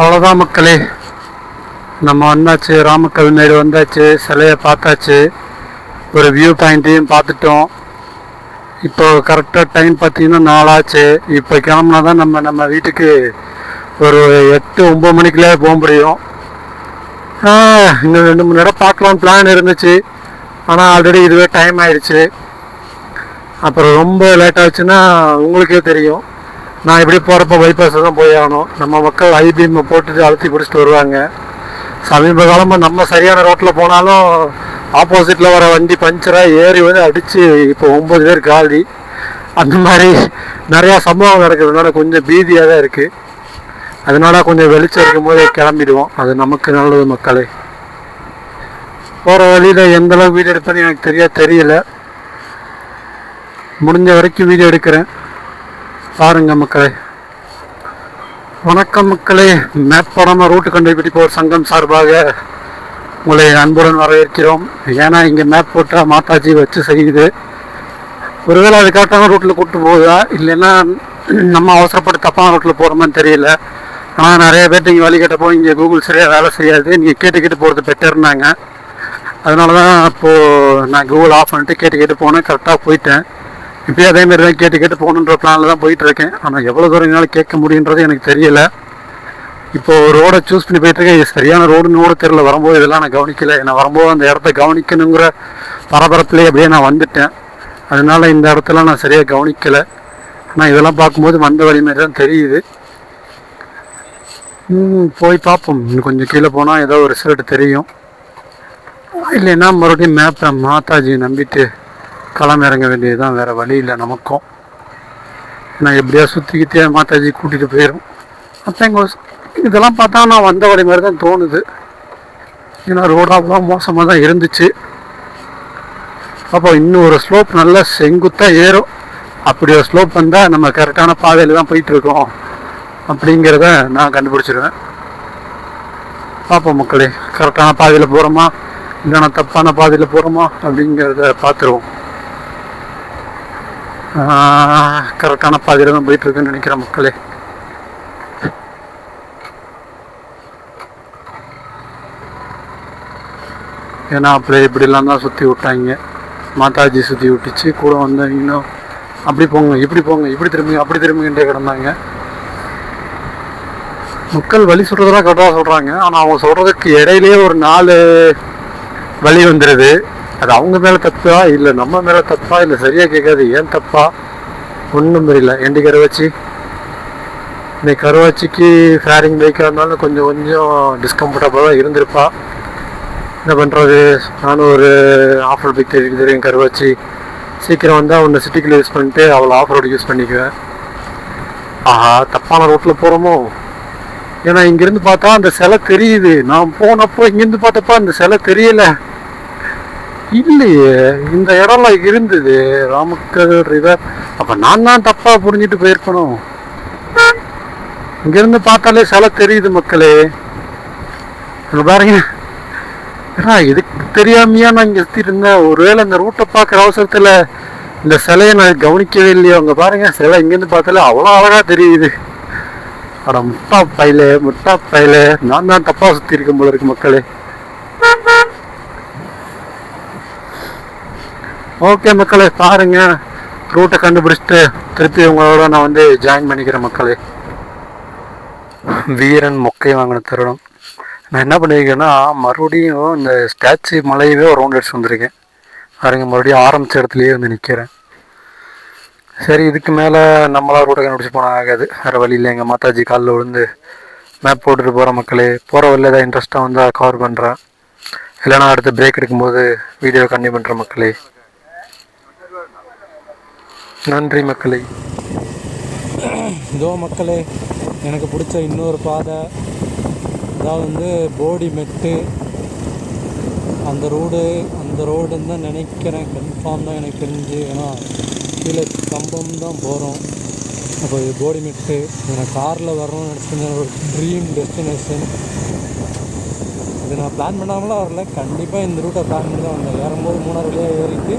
அவ்வளோதான் மக்களே. நம்ம வந்தாச்சு ராமக்கல் மேடு வந்தாச்சு சிலையை பார்த்தாச்சு. ஒரு வியூ பாயிண்ட்டையும் பார்த்துட்டோம். இப்போ கரெக்டாக டைம் பார்த்தீங்கன்னா நாளாச்சு. இப்போ கிளம்புனா தான் நம்ம நம்ம வீட்டுக்கு ஒரு எட்டு ஒம்பது மணிக்குள்ளே போக முடியும். இன்னும் ரெண்டு மூணு இடம் பார்க்கலாம். பிளான் இருந்துச்சு. ஆனால் ஆல்ரெடி இதுவே டைம் ஆயிடுச்சு. அப்புறம் ரொம்ப லேட் ஆச்சுன்னா உங்களுக்கே தெரியும். நான் இப்படி போகிறப்ப பைபாஸ் தான் போய் ஆகணும். நம்ம மக்கள் ஐபிஎம்மை போட்டுட்டு அழுத்தி பிடிச்சிட்டு வருவாங்க. சமீப காலமாக நம்ம சரியான ரோட்டில் போனாலும் ஆப்போசிட்டில் வர வண்டி பஞ்சராக ஏறி வந்து அடித்து இப்போ ஒம்பது பேர் காலி. அந்த மாதிரி நிறையா சம்பவம் நடக்கிறதுனால கொஞ்சம் பீதியாக தான் இருக்குது அதனால கொஞ்சம் வெளிச்சம் இருக்கும்போது கிளம்பிடுவோம். அது நமக்கு நல்லது மக்களே. போகிற வழியில் எந்தளவுக்கு வீடியோ எடுப்பேன்னு எனக்கு தெரியா தெரியல. முடிஞ்ச வரைக்கும் வீடியோ எடுக்கிறேன். பாருங்க மக்களே. வணக்கம் மக்களே. மேப் போடாமல் ரூட்டு கண்டுபிடிப்போர் சங்கம் சார்பாக உங்களை அன்புடன் வரவேற்கிறோம். ஏன்னா இங்கே மேப் போட்டால் மாதாஜி வச்சு செய்யுது. ஒருவேளை அது கரெக்டான ரூட்டில் கூப்பிட்டு போகுதா? இல்லைன்னா நம்ம அவசரப்பட்டு தப்பான ரூட்டில் போகிறோமான்னு தெரியல. ஆனால் நிறைய பேர்ட்டு இங்கே வழி கேட்டப்போ இங்கே கூகுள் சரியாக வேலை செய்யாது. நீங்கள் கேட்டு கேட்டு போகிறது பெட்டர்னாங்க அதனால தான் அப்போது நான் கூகுள் ஆஃப் பண்ணிட்டு கேட்டு கேட்டு போனேன் கரெக்டாக போயிட்டேன். இப்போயும் அதே மாதிரி தான் கேட்டு கேட்டு போகணுன்ற பிளானில் தான் போயிட்டுருக்கேன். ஆனால் எவ்வளோ தூரம் என்னால் கேட்க முடியுன்றது எனக்கு தெரியலை. இப்போது ரோடை சூஸ் பண்ணி போயிட்டுருக்கேன். இது சரியான ரோடுன்னு கூட தெரியல. வரும்போது இதெல்லாம் நான் கவனிக்கலை. நான் வரும்போது அந்த இடத்த கவனிக்கணுங்கிற பரபரப்புலேயே அப்படியே நான் வந்துட்டேன். அதனால இந்த இடத்துல நான் சரியாக கவனிக்கலை. ஆனால் இதெல்லாம் பார்க்கும்போது வந்த வழி மாதிரி தான் தெரியுது. ம், போய் பார்ப்போம். இன்னும் கொஞ்சம் கீழே போனால் ஏதோ ஒரு ரிசல்ட் தெரியும். இல்லைன்னா மறுபடியும் மேப்பை மாதாஜி நம்பிட்டு களம் இறங்க வேண்டியதுதான் வேற வழி இல்லை நமக்கும். நான் எப்படியா சுற்றிக்கிட்டே மாதாஜி கூட்டிகிட்டு போயிடும் எங்கள் இதெல்லாம் பார்த்தா நான் வந்த வழி மாதிரி தான் தோணுது. ஏன்னா ரோடு மோசமாக தான் இருந்துச்சு. அப்போ இன்னும் ஒரு ஸ்லோப் நல்லா செங்குத்தாக ஏறும். அப்படி ஒரு ஸ்லோப் வந்தால் நம்ம கரெக்டான பாதையில் தான் போயிட்டுருக்கோம் அப்படிங்கிறத நான் கண்டுபிடிச்சிருவேன். பார்ப்போம் மக்களே கரெக்டான பாதையில் போகிறோமா இல்லைன்னா தப்பான பாதையில் போகிறோமா அப்படிங்கிறத பார்த்துருவோம். கரெக்டான பாதையில் தான் போயிட்டு இருக்குன்னு நினைக்கிறேன் மக்களே. ஏன்னா அப்படியே இப்படிலாம் தான் சுற்றி விட்டாங்க. மாதாஜி சுற்றி விட்டுச்சு கூட வந்தவங்களும் அப்படி போங்க இப்படி போங்க இப்படி திரும்புங்க அப்படி திரும்பிக்கிட்டே கிடந்தாங்க. மக்கள் வழி சொல்கிறதெல்லாம் கரெக்டாக சொல்கிறாங்க ஆனால் அவங்க சொல்கிறதுக்கு இடையிலேயே ஒரு நாலு வழி வந்துடுது அது அவங்க மேலே தப்பா இல்லை நம்ம மேலே தப்பா இல்லை சரியாக கேட்காது ஏன் தப்பா? ஒன்றும் தெரியல எண்டி கருவாச்சி? இன்னைக்கு கருவாச்சிக்கு ஃபேரிங் பைக்காக இருந்தாலும் கொஞ்சம் கொஞ்சம் டிஸ்கம்ஃபர்டபுளாக தான் இருந்திருப்பா. என்ன பண்ணுறது நானும் ஒரு ஆஃப் ரோட் பைக் தெரியும் தெரியும் கருவாச்சி. சீக்கிரம் வந்தால் ஒன்று சிட்டிக்குள்ளே யூஸ் பண்ணிட்டு அவளை ஆஃப் ரோடு யூஸ் பண்ணிக்குவேன். ஆஹா தப்பான ரோட்டில் போகிறோமோ ஏன்னா இங்கேருந்து பார்த்தா அந்த சிலை தெரியுது. நான் போனப்போ இங்கேருந்து பார்த்தப்போ அந்த சிலை தெரியலை. இல்லையே இந்த இடம்லாம் இருந்தது ராமக்கல் ரிவர் அப்போ நான் தான் தப்பாக புரிஞ்சுட்டு போயிருக்கணும். இங்கேருந்து பார்த்தாலே சிலை தெரியுது மக்களே. பாருங்க. ஏன்னா இதுக்கு தெரியாமையா நான் இங்கே இருந்தேன் ஒருவேளை இந்த ரூட்டை பார்க்குற அவசரத்தில் இந்த சிலையை நான் கவனிக்கவே இல்லையோ? அங்கே பாருங்க சிலை இங்கேருந்து பார்த்தாலே அவ்வளோ அழகாக தெரியுது. அட முட்டா பையில முட்டா பையில. நான் தான் தப்பாக சுற்றி இருக்கும் போல இருக்கு மக்களே. ஓகே மக்களே பாருங்க. ரூட்டை கண்டுபிடிச்சிட்டு திருப்பி உங்களோட நான் வந்து ஜாயின் பண்ணிக்கிறேன் மக்களே. வீரன் மொக்கை வாங்கின தருணம். நான் என்ன பண்ணியிருக்கேன்னா மறுபடியும் இந்த ஸ்டாச்சு மலையவே ஒரு ரவுண்ட் அடிச்சு வந்திருக்கேன். பாருங்க மறுபடியும் ஆரம்பித்த இடத்துலயே வந்து நிற்கிறேன் சரி இதுக்கு மேலே நம்மளா ரூட்டை கண்டுபிடிச்சி போனால் ஆகாது. வேறு வழி இல்லை. எங்கள் மாதாஜி காலில் விழுந்து மேப் போட்டுட்டு போகிற மக்களே. போகிற வழியில் ஏதாவது இன்ட்ரெஸ்ட்டாக வந்தால் கவர் பண்ணுறேன் இல்லைனா அடுத்து பிரேக் எடுக்கும்போது வீடியோ கண்டினியூ பண்ணுற மக்களே. நன்றி மக்களே. இதோ மக்களே எனக்கு பிடிச்ச இன்னொரு பாதை. அதாவது வந்து போடி மெட்டு. அந்த ரோடு அந்த ரோடுன்னு தான் நினைக்கிறேன். கன்ஃபார்ம் தான் எனக்கு தெரிஞ்சு. ஏன்னா கீழே கம்பம் தான் போகிறோம் அப்போ இது போடி மெட்டு. எனக்கு காரில் வரணும்னு நினச்சிருந்தேன் ஒரு ட்ரீம் டெஸ்டினேஷன் இது நான் பிளான் பண்ணாமலாம் வரல. கண்டிப்பாக இந்த ரூட்டை பிளான் பண்ணி தான் வந்தேன் ஏறும்போது மூணாறு வழியாக ஏறிட்டு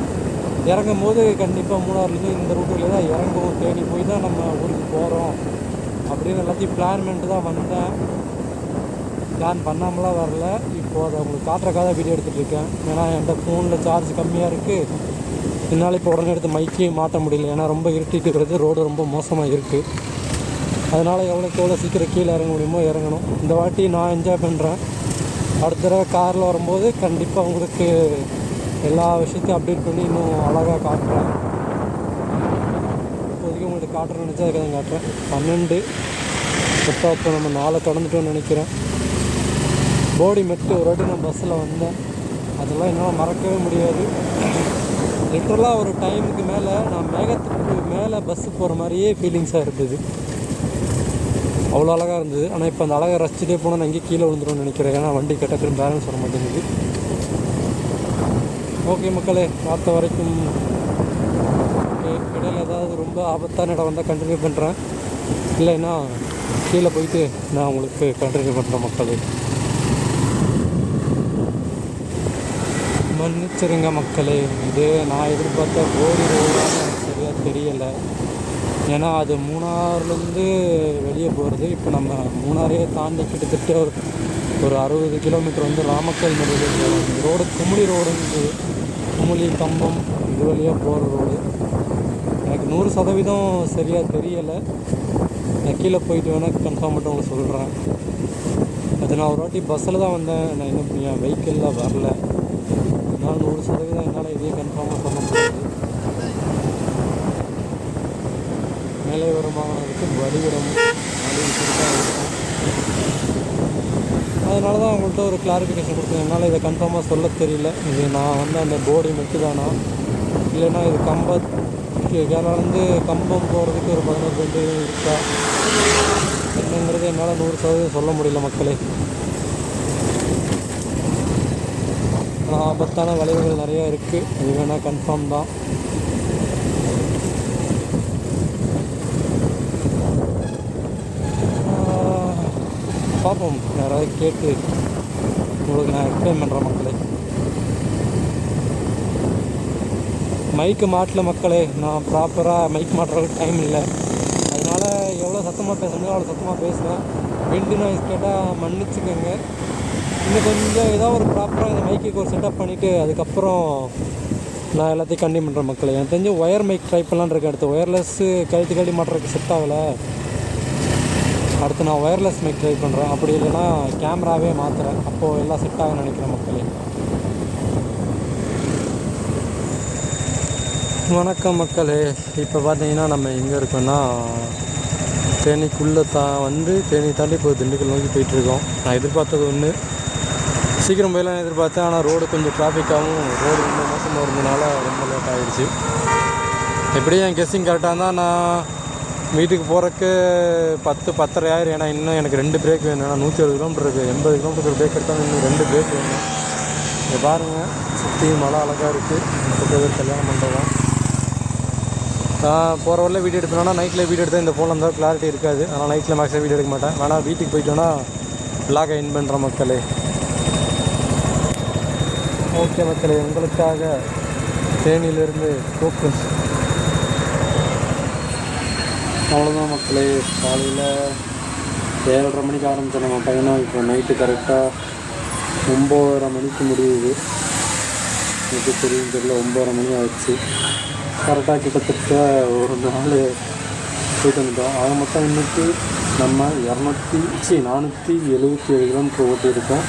இறங்கும் போது கண்டிப்பாக மூணாறுலேருந்து இந்த ரூட்டில் தான் இறங்குவோம் தேடி போய் தான் நம்ம ஊருக்கு போகிறோம் அப்படின்னு எல்லாத்தையும் பிளான் பண்ணிட்டு தான் வந்தேன். பிளான் பண்ணாமலாம் வரல. இப்போ அதை உங்களுக்கு காட்டுறக்காக வீடியோ எடுத்துகிட்டு இருக்கேன். ஏன்னா என்கிட்ட ஃபோனில் சார்ஜ் கம்மியாக இருக்குது என்னால் இப்போ உடனே எடுத்து மைக்கையும் மாட்ட முடியல. ஏன்னா ரொம்ப இருட்டிட்டு இருக்கிறது ரோடு ரொம்ப மோசமாக இருக்குது அதனால் எவ்வளோக்கு எவ்வளோ சீக்கிரம் கீழே இறங்க முடியுமோ இறங்கணும். இந்த வாட்டி நான் என்ஜாய் பண்ணுறேன் அடுத்த தடவை காரில் வரும்போது கண்டிப்பாக உங்களுக்கு எல்லா விஷயத்தையும் அப்டேட் பண்ணி இன்னும் அழகாக காட்டுறேன். இப்போதைக்கு உங்களுக்கு காட்டுறேன்னு நினச்சா அதுக்காக தான் காட்டுறேன். பன்னெண்டு. இப்போ இப்போ நம்ம நாளை கடந்துட்டோம்னு நினைக்கிறேன். போடி மெட்டு ஒரு வாட்டி நான் பஸ்ஸில் வந்தேன். அதெல்லாம் என்னால் மறக்கவே முடியாது. லிட்டரலாக ஒரு டைமுக்கு மேலே நான் மேகத்துக்கு மேலே பஸ்ஸு போகிற மாதிரியே ஃபீலிங்ஸாக இருந்தது. அவ்வளோ அழகாக இருந்தது. ஆனால் இப்போ அந்த அழகை ரசிச்சுட்டே போனால் நான் எங்கேயும் கீழே விழுந்துரும்னு நினைக்கிறேன். ஏன்னா வண்டி கட்டத்தில் பேலன்ஸ் வர மாட்டேங்குது. ஓகே மக்களே பார்த்த வரைக்கும் இடையில் ஏதாவது ரொம்ப ஆபத்தான இடம் வந்தால் கண்டினியூ பண்ணுறேன் இல்லைன்னா கீழே போயிட்டு நான் உங்களுக்கு கண்டினியூ பண்ணுறேன் மக்களே. மன்னிச்சிருங்க மக்களே இது நான் எதிர்பார்த்த கோடி ரோடான்னு எனக்கு சரியாக தெரியலை. ஏன்னா அது மூணாறுலேருந்து வெளியே போகிறது இப்போ நம்ம மூணாரையே தாண்டி கிட்டத்தட்ட ஒரு ஒரு அறுபது கிலோமீட்டர் வந்து ராமக்கல் நடுவில் ரோடு குமுடி ரோடுன்னு குமுளி கம்பம் இது வழியாக போகிற ரோடு எனக்கு நூறு சதவீதம் சரியாக தெரியலை. நான் கீழே போயிட்டு வேணால் கன்ஃபார்ம் மட்டும் உங்களுக்கு சொல்கிறேன் அது நான் ஒரு வாட்டி பஸ்ஸில் தான் வந்தேன். நான் இன்னும் என் வெஹிக்கிளில் வரல. அதனால் நூறு சதவீதம் என்னால் இதையே கன்ஃபார்மாக சொல்ல முடியாது. மேலே வருமானத்துக்கு வடிவிடம் அப்படின்னு சொல்லி தான் இருக்கும் அதனால தான் அவங்கள்ட்ட ஒரு கிளாரிஃபிகேஷன் கொடுத்தேன். என்னால் இதை கன்ஃபார்மாக சொல்ல தெரியல. இது நான் வந்து அந்த போடி மெட்டு தானா? இல்லைன்னா இது கம்ப கேரளாலேருந்து கம்பம் போகிறதுக்கு ஒரு பதினோரு ரெண்டு இருக்கா? என்னங்கிறது என்னால் நூறு சதவீதம் சொல்ல முடியல மக்களே. ஆனால் ஆபத்தான வளைவுகள் நிறையா இருக்குது அது வேணால் கன்ஃபார்ம் தான். பார்ப்போம் யாராவது கேட்டு உங்களுக்கு நான் எக்ஸ்பிளைன் பண்ணுறேன் மக்களே. மைக்கு மாட்டல மக்களே. நான் ப்ராப்பராக மைக் மாட்டுறதுக்கு டைம் இல்லை. அதனால் எவ்வளோ சத்தமாக பேச முடியும் அவ்வளோ சத்தமாக பேசுவேன் விண்டு நாய்ஸ் கேட்டால் மன்னிச்சுக்கோங்க. இன்னும் கொஞ்சம் ஏதோ ஒரு ப்ராப்பராக இந்த மைக்குக்கு ஒரு செட்டப் பண்ணிவிட்டு அதுக்கப்புறம் நான் எல்லாத்தையும் கண்டினியூ பண்ணுறேன் மக்களே. எனக்கு தெரிஞ்சு ஒயர் மைக் ட்ரை பண்ணலான்னு இருக்கேன். அடுத்து ஒயர்லெஸ்ஸு கழுத்து கழுதி மாட்டுறதுக்கு செட் ஆகலை. அடுத்து நான் ஒயர்லெஸ் மைக் ட்ரை பண்ணுறேன் அப்படி இல்லைன்னா கேமராவே மாற்றுறேன் அப்போது எல்லாம் செட் ஆகும்னு நினைக்கிறேன் மக்களே. வணக்கம் மக்களே. இப்போ பார்த்தீங்கன்னா நம்ம எங்கே இருக்கோன்னா தேனிக்குள்ளே தா வந்து தேனி தாண்டி இப்போ திண்டுக்கல் நோக்கி போயிட்டுருக்கோம். நான் எதிர்பார்த்தது ஒன்று சீக்கிரம் போயெல்லாம் எதிர்பார்த்தேன். ஆனால் ரோடு கொஞ்சம் டிராஃபிக்காகவும் ரோடு ரொம்ப மோசமாக இருந்ததுனால ரொம்ப லேட் ஆகிடுச்சு எப்படியும் என் கெஸ்ஸிங் கரெக்டாக இருந்தால் நான் வீட்டுக்கு போகிறக்கு பத்து பத்தரை ஆயிரம் ஏன்னா இன்னும் எனக்கு ரெண்டு பிரேக் வேணும். ஏன்னா நூற்றி அறுபது கிலோமீட்டர் இருக்குது எண்பது கிலோமீட்டர் பிரேக் எடுத்தாலும் இன்னும் ரெண்டு பிரேக் வேணும். இங்கே பாருங்கள் சுற்றி மழை அழகாக இருக்குது முப்பது பேர் கல்யாண மண்டபம். நான் போகிற வரல வீடியோ எடுத்தேன்னா நைட்டில் வீடியோ எடுத்தால் இந்த ஃபோனில் இருந்தால் கிளாரிட்டி இருக்காது. அதனால் நைட்டில் மேக்ஸிமம் வீடியோ எடுக்க மாட்டேன். ஆனால் வீட்டுக்கு போயிட்டோன்னா விலாக இன் பண்ணுற மக்களே. ஓகே மக்களே உங்களுக்காக தேனியிலிருந்து டோக்கன் அவ்வளோதான் மக்களே. காலையில் ஏழரை மணிக்கு ஆரம்பித்த நம்ம பையனும் இப்போ நைட்டு கரெக்டாக ஒம்போதரை மணிக்கு முடியுது. எனக்கு தெரியும் தெரியல ஒம்போதரை மணி ஆயிடுச்சு. கரெக்டாக கிட்டத்தட்ட ஒரு நாள் போயிட்டு வந்துட்டோம். ஆக மொத்தம் இன்றைக்கி நம்ம இரநூத்தி சி நானூற்றி எழுபத்தி ஏழு கிலோமீட்டர் ஓட்டியிருக்கோம்.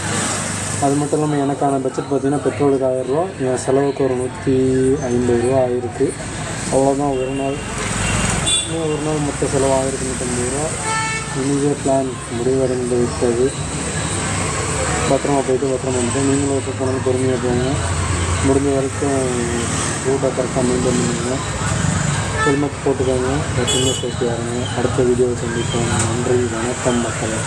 அது மட்டும் இல்லாமல் எனக்கான பட்ஜெட் பார்த்தீங்கன்னா பெட்ரோலுக்கு ஆயிரரூவா என் செலவுக்கு ஒரு நூற்றி ஐம்பது ரூபா ஆயிருக்கு. அவ்வளோதான் ஒரு நாள். இன்னும் ஒரு நாள் மொத்த செலவு ஆயிரத்தி நூற்றம்பது ரூபா இனிவே பிளான் முடிவடைந்து விட்டது. பத்திரமா போயிட்டு பத்திரமா வந்துட்டு நீங்களும் எப்போ போனாலும் பொறுமையாக போங்க. முடிஞ்ச வரைக்கும் ரூட்டை கரெக்டாக மெயின்டைன் பண்ணுங்க. ஹெல்மெட் போட்டுக்கோங்க. எப்பவுமே சேஃப்டியாக இருங்க. அடுத்த வீடியோவை சந்திப்போம். நன்றி வணக்கம் மக்களை.